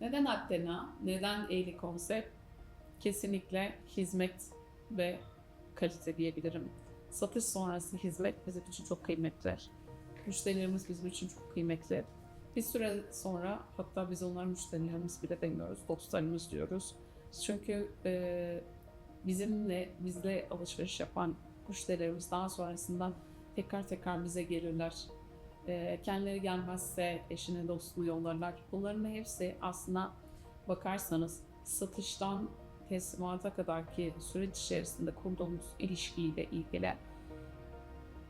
Neden Athena? Neden Eğli konsept? Kesinlikle hizmet ve kalite diyebilirim. Satış sonrası hizmet bizim için çok kıymetli. Müşterilerimiz bizim için çok kıymetli. Bir süre sonra hatta biz onlara müşterilerimiz bile demiyoruz, dostlarımız diyoruz. Çünkü e, bizimle, bizle alışveriş yapan müşterilerimiz daha sonrasından tekrar tekrar bize gelirler. E, kendileri gelmezse eşine dostunu yollarlar. Bunların hepsi aslında bakarsanız satıştan teslimata kadar ki süreç içerisinde kurduğumuz ilişkiyle ilgili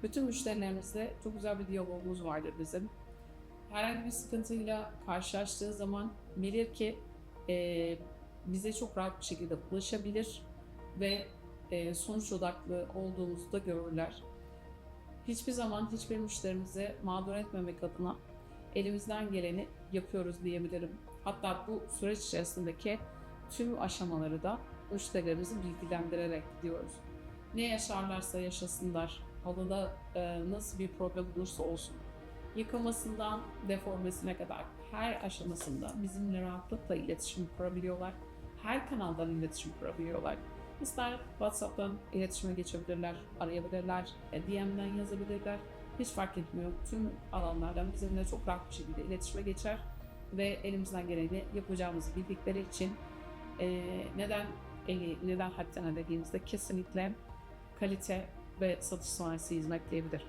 bütün müşterilerimizle çok güzel bir diyalogumuz vardır bizim. Herhangi bir sıkıntıyla karşılaştığı zaman bilir ki e, bize çok rahat bir şekilde ulaşabilir ve e, sonuç odaklı olduğumuzu da görürler. Hiçbir zaman hiçbir müşterimize mağdur etmemek adına elimizden geleni yapıyoruz diyebilirim. Hatta bu süreç içerisindeki tüm aşamaları da müşterilerimizi bilgilendirerek gidiyoruz. Ne yaşarlarsa yaşasınlar, halıda e, nasıl bir problem olursa olsun, yıkamasından deformesine kadar her aşamasında bizimle rahatlıkla iletişim kurabiliyorlar. Her kanaldan iletişim kurabiliyorlar. İster WhatsApp'tan iletişime geçebilirler, arayabilirler, e, DM'den yazabilirler. Hiç fark etmiyor. Tüm alanlardan bizimle çok rahat bir şekilde iletişime geçer ve elimizden geleni yapacağımızı bildikleri için e, neden eli, neden hatta dediğimizde kesinlikle kalite ve satış sonrası hizmet diyebilir.